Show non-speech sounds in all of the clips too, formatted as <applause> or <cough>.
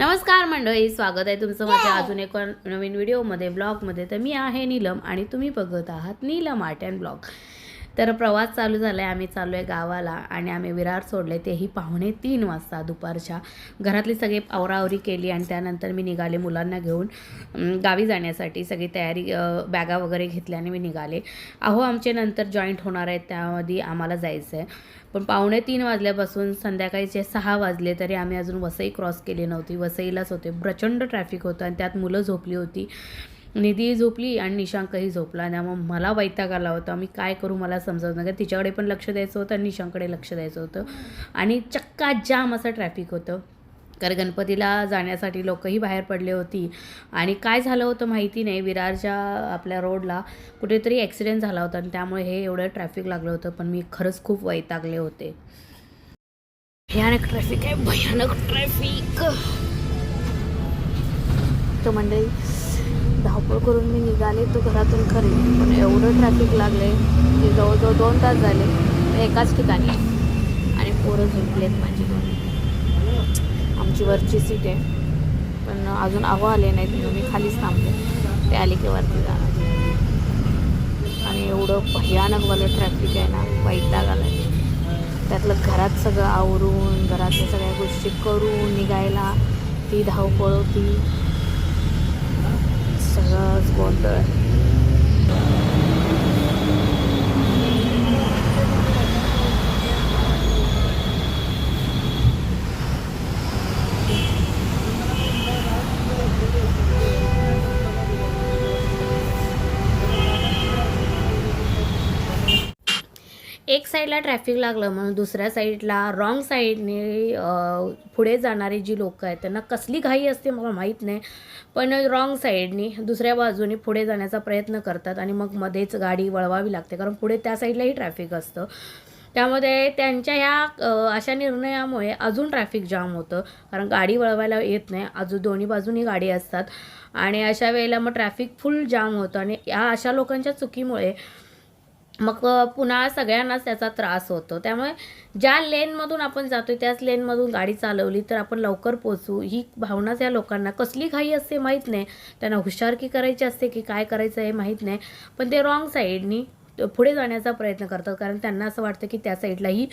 नमस्कार मंडळी स्वागत आहे तुमचं माझ्या अजून एक नवीन व्हिडिओमध्ये ब्लॉगमध्ये. तर मी आहे नीलम आणि तुम्ही बघत आहात नीलम आर्ट अँड ब्लॉग. तर प्रवास चालू झाला आहे आम्ही चाललो आहे गावाला आणि आम्ही विरार सोडले तेही पाहुणे तीन वाजता दुपारच्या. घरातली सगळी आवरावरी केली आणि त्यानंतर मी निघाले मुलांना घेऊन गावी जाण्यासाठी. सगळी तयारी बॅगा वगैरे घेतल्या आणि मी निघाले. अहो आमचे नंतर जॉईंट होणार आहेत त्यामध्ये आम्हाला जायचं आहे पण पावणे तीन वाजल्यापासून संध्याकाळीचे सहा वाजले तरी आम्ही अजून वसई क्रॉस केली नव्हती. वसईलाच होते. प्रचंड ट्रॅफिक होतं आणि त्यात मुलं झोपली होती. निधी झोपली आणि निशांकही झोपला. आणि मग मला वैताग आला होता. मी काय करू मला समजत नाही तिच्याकडे पण लक्ष द्यायचं होतं आणि निशांकडे लक्ष द्यायचं होतं. आणि चक्का जाम असं ट्रॅफिक होतं. कारण गणपतीला जाण्यासाठी लोकही बाहेर पडले होती. आणि काय झालं होतं माहिती नाही. विरारच्या आपल्या रोडला कुठेतरी ॲक्सिडेंट झाला होता आणि त्यामुळे हे एवढं ट्रॅफिक लागलं होतं. पण मी खरंच खूप वैतागले होते. भयानक ट्रॅफिक आहे. भयानक ट्रॅफिक तर मंडळी धावपळ करून मी निघाले. तो घरातून खरे पण एवढं ट्रॅफिक लागले की जवळजवळ दोन तास झाले. एकाच ठिकाणी. आणि पोरं झोपलेत माझी दोन. आमची वरची सीट आहे. पण अजून आव आले नाहीत म्हणून मी खालीच थांबले. ते आले की वरती जाणार. आणि एवढं भयानक वालं ट्रॅफिक आहे ना वैताग आला त्यातलं घरात सगळं आवरून घरातल्या सगळ्या गोष्टी करून निघायला ती धावपळ होती. सगळंच गोंधळ. साईडला ट्रॅफिक लागलं म्हणून दुसऱ्या साईडला रॉंग साईडने पुढे जाणारी जी लोकं आहेत त्यांना कसली घाई असते मला माहीत नाही. पण रॉंग साईडनी दुसऱ्या बाजूने पुढे जाण्याचा प्रयत्न करतात आणि मग मध्येच गाडी वळवावी लागते कारण पुढे त्या साईडलाही ट्रॅफिक असतं. त्यामध्ये त्यांच्या ह्या अशा निर्णयामुळे अजून ट्रॅफिक जाम होतं कारण गाडी वळवायला येत नाही अजून दोन्ही बाजूनी गाडी असतात. आणि अशा वेळेला मग ट्रॅफिक फुल जाम होतं आणि या अशा लोकांच्या चुकीमुळे मग पुन्हा सगळ्यांनाच त्याचा त्रास होतो. त्यामुळे ज्या लेनमधून आपण जातो त्याच लेनमधून गाडी चालवली तर आपण लवकर पोचू. ही भावनाच या लोकांना कसली घाई असते माहीत नाही. त्यांना हुशारकी करायची असते की काय करायचं हे माहीत नाही. पण ते रॉंग साईडनी पुढे जाण्याचा प्रयत्न करतात. कारण त्यांना असं वाटतं की त्या साईडलाही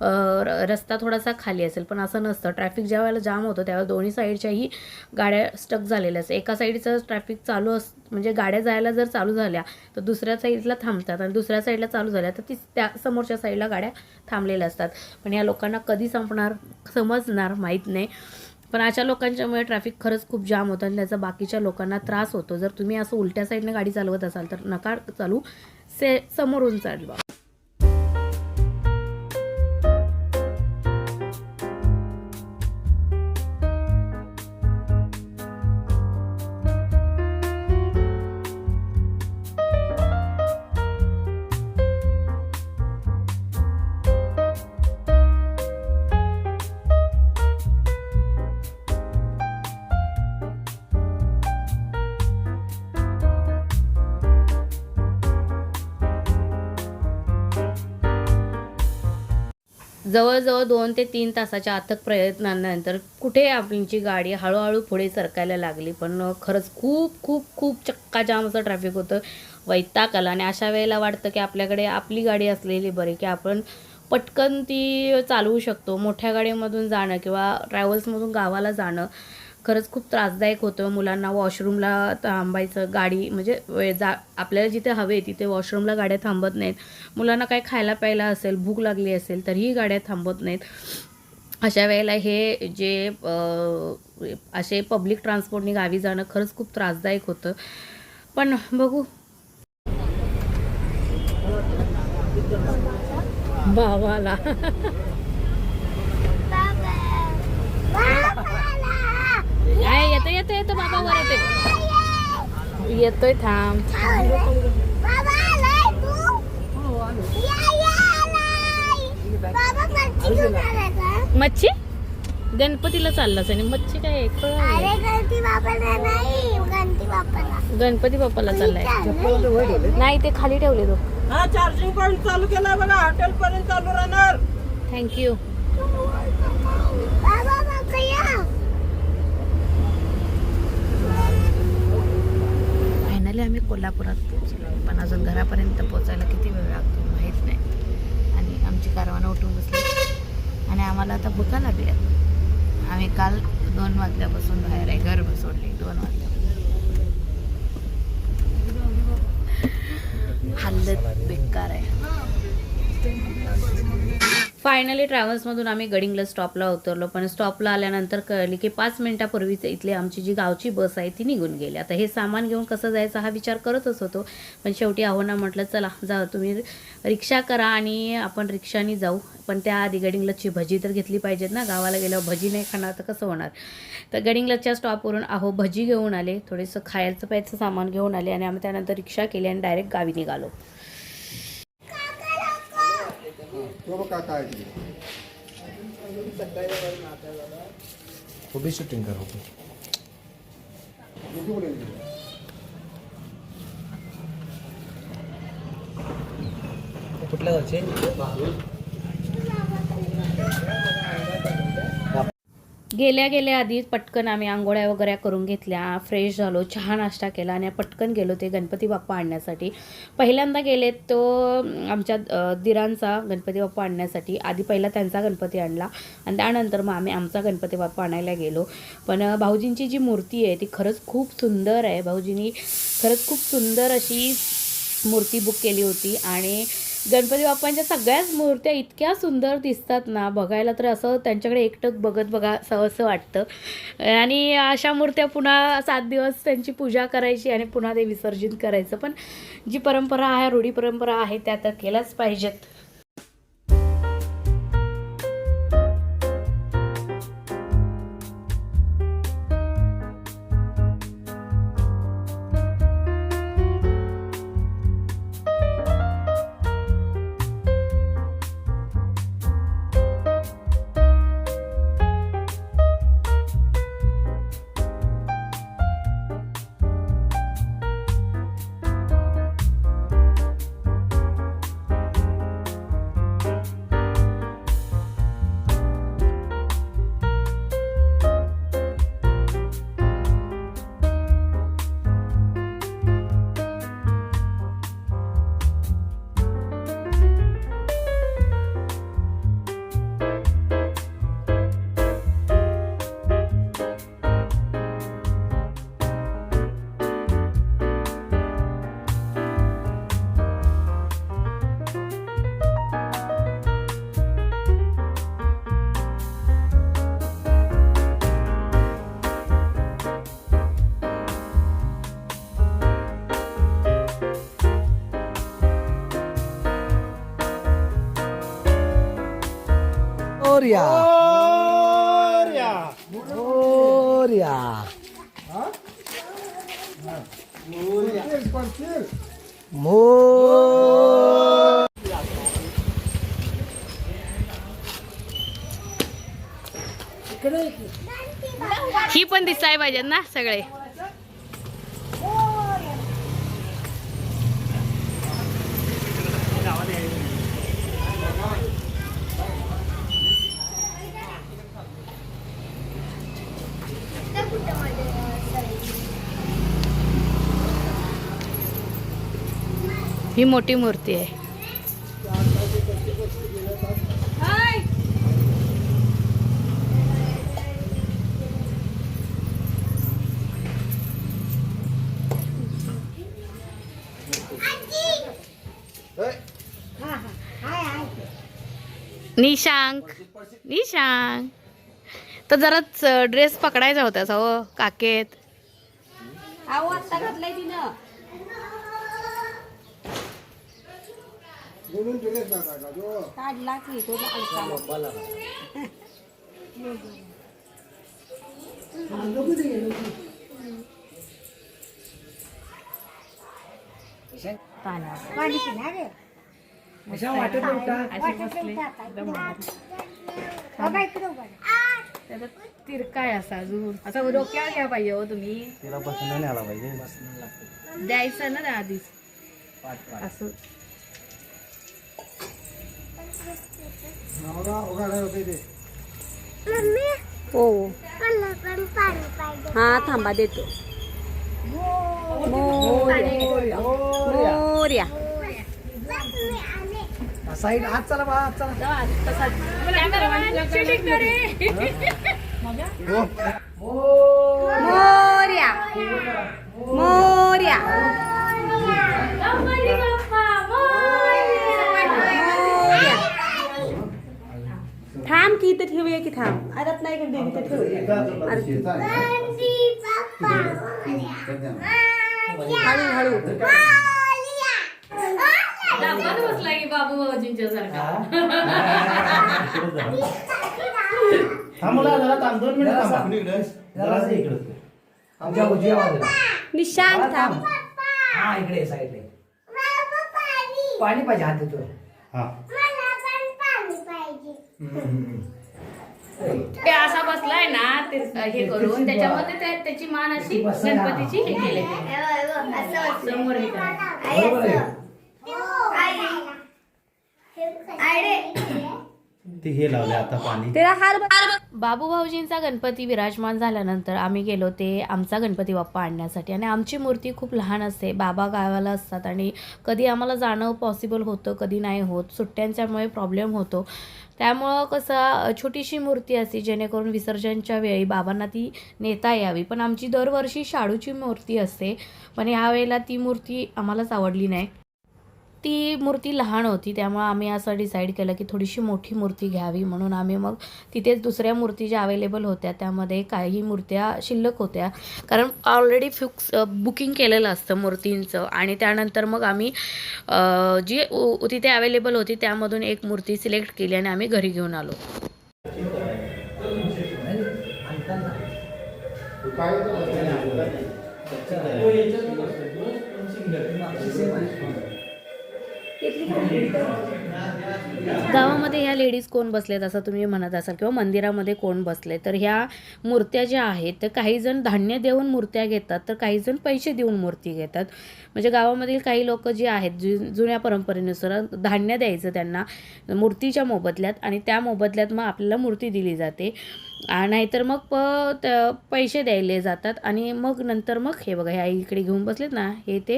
र- रस्ता थोडासा खाली असेल. पण असं नसतं. ट्रॅफिक ज्या वेळेला जाम होतं त्यावेळेला दोन्ही साईडच्याही गाड्या स्टक झालेल्या असतात. एका साईडचं ट्रॅफिक चालू अस म्हणजे गाड्या जायला जर चालू झाल्या तर दुसऱ्या साईडला थांबतात. आणि दुसऱ्या साईडला चालू झाल्या तर ती त्या समोरच्या साईडला गाड्या थांबलेल्या असतात. पण या लोकांना कधी संपणार समजणार माहीत नाही. पण अशा लोकांच्यामुळे ट्रॅफिक खरंच खूप जाम होतं. आणि त्याचा बाकीच्या लोकांना त्रास होतो. जर तुम्ही असं उलट्या साईडने गाडी चालवत असाल तर नका चालू से समोरून चालवा जवळजवळ दोन ते तीन तासाच्या अथक प्रयत्नांनंतर कुठे आपलीची गाडी हळूहळू पुढे सरकायला लागली. पण खरंच खूप खूप खूप चक्काजाम असं ट्रॅफिक होतं वैताग आला आणि अशा वेळेला वाटतं की आपल्याकडे आपली गाडी असलेली बरी की आपण पटकन ती चालवू शकतो. मोठ्या गाडीमधून जाणं किंवा ट्रॅव्हल्समधून गावाला जाणं खरंच खूप त्रासदायक होतं मुलांना वॉशरूमला थांबायचं गाडी म्हणजे वे- जा आपल्याला जिथे हवे तिथे वॉशरूमला गाड्या थांबत नाहीत. मुलांना काय खायला प्यायला असेल भूक लागली असेल तरीही गाड्या थांबत नाहीत. अशा वेळेला हे जे असे पब्लिक ट्रान्सपोर्टनी गावी जाणं खरंच खूप त्रासदायक होतं. पण बघू. भावाला. काय येतो येतो येतो बाबा वर येतोय. येतोय थांब. मच्छी? गणपतीला चाललाच आणि मच्छी काय. गणपती बाप्पाला चाललाय. नाही ते खाली ठेवले तो. हा चार्जिंग पॉइंट चालू केलाय बघा हॉटेल पर्यंत चालू राहणार. थँक्यू कोल्हापुरात पोचलो पण अजून घरापर्यंत पोचायला किती वेळ लागतो माहीत नाही. आणि आमची कारवाना उठून बसली. आणि आम्हाला आता भुका लागल्या. आम्ही काल दोन वाजल्यापासून बाहेर आहे घर बसवले दोन वाजल्या हालत बेकार आहे. फायनली ट्रॅव्हल्समधून आम्ही गडिंगला स्टॉपला उतरलो पण स्टॉपला आल्यानंतर कळली की पाच मिनिटापूर्वीच इथली आमची जी गावची बस आहे ती निघून गेली. आता हे सामान घेऊन कसं जायचं हा विचार करतच होतो पण शेवटी आव्हाना म्हटलं चला जा तुम्ही रिक्षा करा आणि आपण रिक्षाने जाऊ. पण त्याआधी गडिंगलची भजी तर घेतली पाहिजेत ना गावाला गेल्यावर भजी नाही खाणार तर कसं होणार? तर गडिंग्लजच्या स्टॉपवरून अहो भजी घेऊन आले थोडंसं खायचं प्यायचं सामान घेऊन आले आणि आम्ही त्यानंतर रिक्षा केली आणि डायरेक्ट गावी निघालो. तो बघ तिथे. उभी शूटिंग कर? कुठल्या गावचे गेल्या गेल्या आधी पटकन आम्ही आंघोळ्या वगैरे करून घेतल्या फ्रेश झालो चहा नाश्ता केला आणि पटकन गेलो ते गणपती बाप्पा आणण्यासाठी. पहिल्यांदा गेले तो आमच्या दिरांचा गणपती बाप्पा आणण्यासाठी. आधी पहिला त्यांचा गणपती आणला आणि त्यानंतर मग आम्ही आमचा गणपती बाप्पा आणायला गेलो. पण भाऊजींची जी मूर्ती आहे ती खरंच खूप सुंदर आहे. भाऊजींनी खरंच खूप सुंदर अशी मूर्ती बुक केली होती आणि गणपती बाप्पांच्या सगळ्याच मूर्त्या इतक्या सुंदर दिसतात ना बघायला तर असं त्यांच्याकडे एकटक बघत बघा असं असं वाटतं. आणि अशा मूर्त्या पुन्हा सात दिवस त्यांची पूजा करायची आणि पुन्हा ते विसर्जित करायचं. पण जी परंपरा आहे रूढी परंपरा आहे त्या तर केल्याच पाहिजेत. ओरिया ओरिया पडशील, पडशील. मोर ही पण दिसाय पाहिजेत ना सगळे. ही मोठी मूर्ती आहे. निशांक निशांक. तर जराच ड्रेस पकडायचा होता हो काकेत. बोलून दिलेच ना काका जो. त्याचा तिरकाय असा अजून. असा डोक्यावर घ्या पाहिजे हो तुम्ही. तिला बसणं नाही आला पाहिजे. द्यायचं ना आधीच. असं. हो. हा थांबा देतो. मोर्या. साईड आज चला बा आज चला. मोर्या <laughs> की की थांब. अरे नाही का दे इथं ठेवूया हळू हळू बाबू भाऊजींच्या सारखा थांबला जरा थांब. दोन मिनिट थांबा. जरा इकडे आमच्या उजव्या बाजूला निशांत थांब हा. इकडे साईडला पाणी पाहिजे. हात देतो हा ते असा बसलाय ना ते हे करून त्याच्यामध्ये ते- त्याची मान अशी गणपतीची हे केली. समोर हे ते हे लावले आता पाणी? बाबू भाऊजींचा गणपती विराजमान झाल्यानंतर आम्ही गेलो ते आमचा गणपती बाप्पा आणण्यासाठी. आणि आमची मूर्ती खूप लहान असते बाबा गावाला असतात. आणि कधी आम्हाला जाणं पॉसिबल होतं कधी नाही होत. सुट्ट्यांच्यामुळे प्रॉब्लेम होतो. त्यामुळं कसं छोटीशी मूर्ती असते जेणेकरून विसर्जनच्या वेळी बाबांना ती नेता यावी. पण आमची दरवर्षी शाडूची मूर्ती असते. पण ह्यावेळेला ती मूर्ती आम्हालाच आवडली नाही. ती मूर्ती लहान होती त्यामुळे आम्ही असं डिसाईड केलं की थोडीशी मोठी मूर्ती घ्यावी. म्हणून आम्ही मग तिथेच दुसऱ्या मूर्ती ज्या अवेलेबल होत्या त्यामध्ये काही मूर्त्या शिल्लक होत्या. कारण ऑलरेडी फिक्स बुकिंग केलेलं असतं मूर्तींचं. आणि त्यानंतर मग आम्ही जी उ- तिथे अवेलेबल होती त्यामधून एक मूर्ती सिलेक्ट केली आणि आम्ही घरी घेऊन आलो. गावामध्ये ह्या लेडीज कोण बसलेत असं तुम्ही म्हणत असाल किंवा मंदिरामध्ये कोण बसले तर ह्या मूर्त्या ज्या आहेत तर काही जण धान्य देऊन मूर्त्या घेतात तर काही जण पैसे देऊन मूर्ती घेतात. म्हणजे गावामधील काही लोक जे आहेत जु जुन्या परंपरेनुसार धान्य द्यायचं त्यांना मूर्तीच्या मोबदल्यात आणि त्या मोबदल्यात मग आपल्याला मूर्ती दिली जाते. नाहीतर मग प पैसे द्यायले जातात आणि मग नंतर मग हे बघा ह्या इकडे घेऊन बसलेत ना हे ते.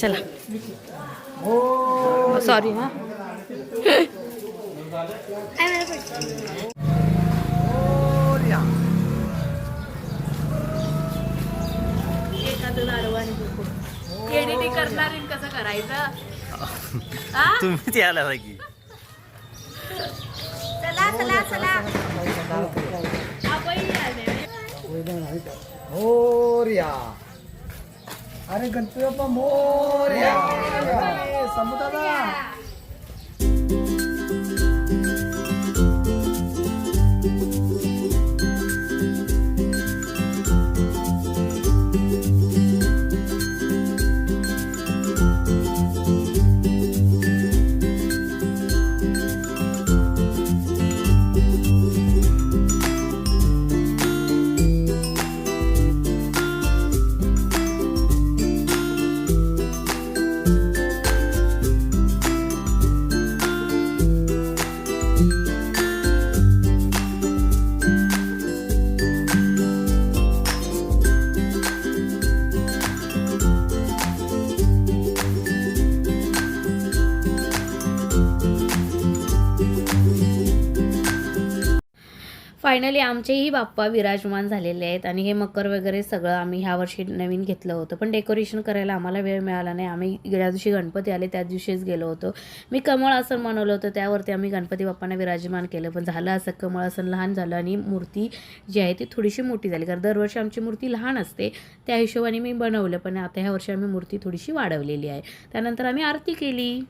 चला. सॉरी हां. एडिटिंग करणार कसं करायचं? तुम्ही ते आला की. चला चला चला. मोरया अरे गणपती बाप्पा मोरया. समुद्राला. फायनली आमचेही बाप्पा विराजमान झालेले आहेत आणि हे मकर वगैरे सगळं आम्ही ह्या वर्षी नवीन घेतलं होतं. पण डेकोरेशन करायला आम्हाला वेळ मिळाला नाही. आम्ही ज्या दिवशी गणपती आले त्या दिवशीच गेलो होतो. मी कमळ आसन बनवलं होतं. त्यावरती आम्ही गणपती बाप्पांना विराजमान केलं. पण झालं असं कमळ आसन लहान झालं आणि मूर्ती जी आहे ती थोडीशी मोठी झाली. कारण दरवर्षी आमची मूर्ती लहान असते. त्या हिशोबाने मी बनवलं. पण आता ह्या वर्षी आम्ही मूर्ती थोडीशी वाढवलेली आहे. त्यानंतर आम्ही आरती केली.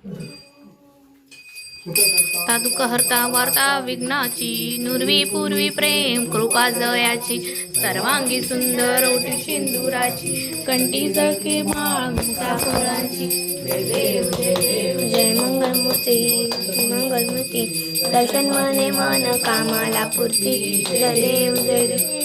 तादुक हरता वार्ता विघ्नाची नुर्वी पूर्वी प्रेम कृपा जयाची सर्वांगी सुंदर ओटी सिंदुराची कंठी जळके माळ मुक्ता फुलांची जय मंगलमूर्ती मंगलमूर्ती दर्शन मने मन कामाला पूर्ती. जय देव. जय देव.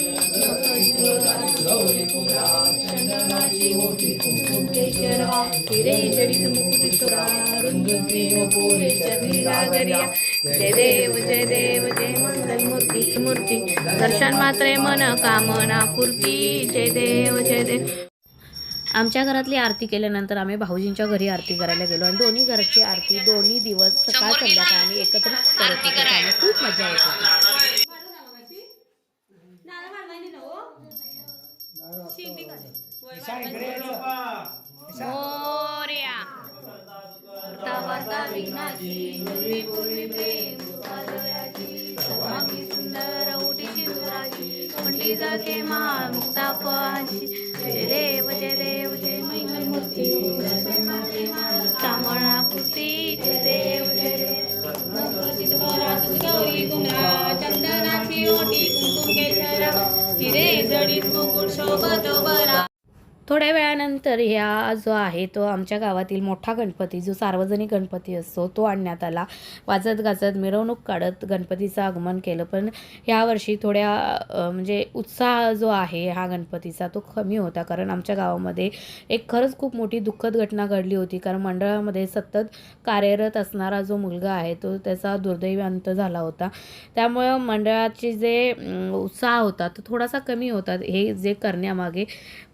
जय देव जय देव जय मंगल मूर्ती मूर्ती. दर्शन मात्रे मन कामना पूर्ती. जय देव जय देव. आमच्या घरातली आरती केल्यानंतर आम्ही भाऊजींच्या घरी आरती करायला गेलो आणि दोन्ही घरची आरती दोन्ही दिवस सकाळ संध्याकाळ आम्ही एकत्रित करत होतो. त्यामुळे खूप मजा येत होती. वार्ता वार्ता विघ्नाची पूर्वी पूर्वी प्रेम पालयाची सुंदर उटी शिंदुराची पंडी जाते मा मुक्ता पाची जय देव जय देव जय मंगल मूर्ती कामळा पुती जय देव. जय गौरी कुंभरा चंदनाची ओटी कुंकुम केशरा. हिरे जडीत मुकुट शोभतो त्यानंतर ह्या जो आहे तो आमच्या गावातील मोठा गणपती जो सार्वजनिक गणपती असतो तो आणण्यात आला. वाजत गाजत मिरवणूक काढत गणपतीचं आगमन केलं. पण यावर्षी थोड्या म्हणजे उत्साह जो आहे हा गणपतीचा तो कमी होता. कारण आमच्या गावामध्ये एक खरंच खूप मोठी दुःखद घटना घडली होती. कारण मंडळामध्ये सतत कार्यरत असणारा जो मुलगा आहे तो त्याचा दुर्दैवी अंत झाला होता. त्यामुळं मंडळाचे जे उत्साह होता तो थोडासा कमी होता. हे जे करण्यामागे.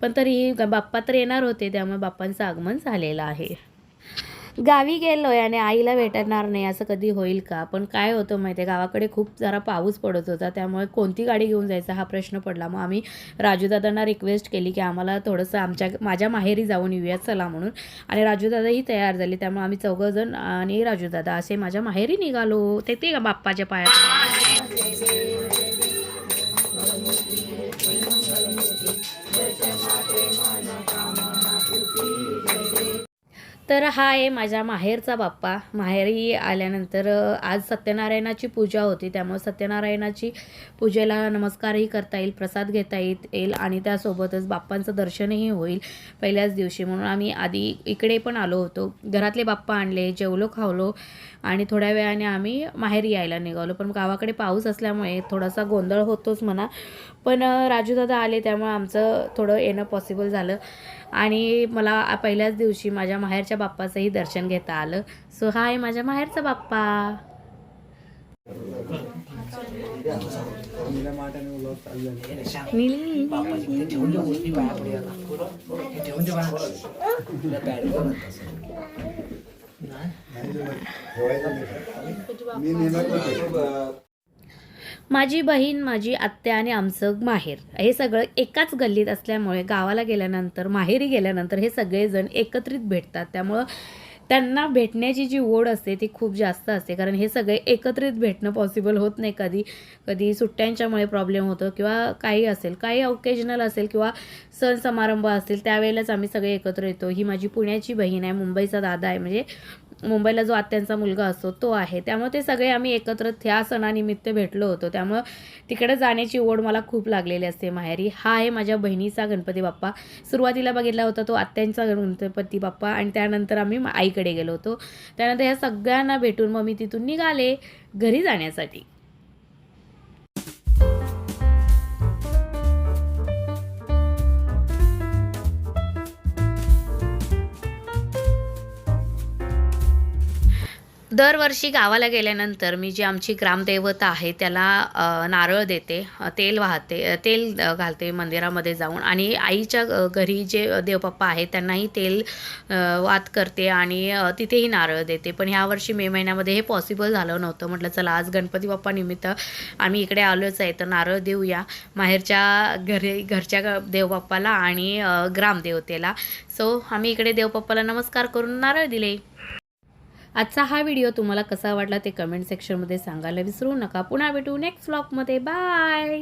पण तरीही बाप्पा तर येणार होते त्यामुळे बाप्पांचं आगमन झालेलं आहे. गावी गेलोय आणि आईला भेटणार नाही असं कधी होईल का? पण काय होतं माहिती आहे गावाकडे खूप जरा पाऊस पडत होता त्यामुळे कोणती गाडी घेऊन जायचा हा प्रश्न पडला. मग आम्ही राजूदादांना रिक्वेस्ट केली की आम्हाला थोडंसं आमच्या माझ्या माहेरी जाऊन येऊया चला म्हणून. आणि राजूदादाही तयार झाले त्यामुळे आम्ही चौघंजण आणि राजूदादा असे माझ्या माहेरी निघालो. ते ते बाप्पाच्या पायात. तर हा आहे माझ्या माहेरचा बाप्पा. माहेरी आल्यानंतर आज सत्यनारायणाची पूजा होती. त्यामुळे सत्यनारायणाची पूजेला नमस्कारही करता येईल प्रसाद घेता येईल आणि त्यासोबतच बाप्पांचं दर्शनही होईल पहिल्याच दिवशी. म्हणून आम्ही आधी इकडे पण आलो होतो. घरातले बाप्पा आणले जेवलो खावलो आणि थोड्या वेळाने आम्ही माहेरी यायला निघालो. पण गावाकडे पाऊस असल्यामुळे थोडासा गोंधळ होतोच म्हणा. पण राजूदादा आले त्यामुळे आमचं थोडं येणं पॉसिबल झालं. आणि मला पहिल्याच दिवशी माझ्या माहेरच्या बाप्पाचंही दर्शन घेता आलं. सो हाय माझ्या माहेरचा बाप्पा. मी माझी बहीण माझी आत्या आणि आमचं माहेर. हे सगळं एकाच गल्लीत असल्यामुळे गावाला गेल्यानंतर माहेरी गेल्यानंतर हे सगळेजण एकत्रित भेटतात. त्यामुळं त्यांना भेटण्याची जी ओढ असते ती खूप जास्त असते. कारण हे सगळे एकत्रित भेटणं पॉसिबल होत नाही कधी. कधी सुट्ट्यांच्यामुळे प्रॉब्लेम होतो किंवा काही असेल काही ओकेजनल असेल किंवा सण समारंभ असतील त्यावेळेलाच आम्ही सगळे एकत्र येतो. ही माझी पुण्याची बहीण आहे मुंबईचा दादा आहे. म्हणजे मुंबईला जो आत्यांचा मुलगा असतो तो आहे. त्यामुळे ते सगळे आम्ही एकत्र त्या सणानिमित्त भेटलो होतो. त्यामुळं तिकडे जाण्याची ओढ मला खूप लागलेली असते माहेरी. हा आहे माझ्या बहिणीचा गणपती बाप्पा. सुरुवातीला बघितला होता तो आत्यांचा गणपती बाप्पा आणि त्यानंतर आम्ही आईकडे गेलो होतो. त्यानंतर ह्या सगळ्यांना भेटून मग मी तिथून निघाले घरी जाण्यासाठी. दरवर्षी गावाला गेल्यानंतर मी जी आमची ग्रामदेवता आहे त्याला नारळ देते तेल वाहते तेल घालते मंदिरामध्ये जाऊन आणि आईच्या घरी जे देवपप्पा आहेत त्यांनाही तेल वात करते आणि तिथेही नारळ देते. पण ह्या वर्षी मे महिन्यामध्ये हे पॉसिबल झालं नव्हतं. म्हटलं चला आज गणपती बाप्पा निमित्त आम्ही इकडे आलोच आहे तर नारळ देऊया माहेरच्या घरी घरच्या देवबाप्पाला आणि ग्रामदेवतेला. सो आम्ही इकडे देवबाप्पाला नमस्कार करून नारळ दिले. आजचा हा व्हिडिओ तुम्हाला कसा वाटला ते कमेंट सेक्शनमध्ये सांगायला विसरू नका. पुन्हा भेटू नेक्स्ट व्लॉगमध्ये बाय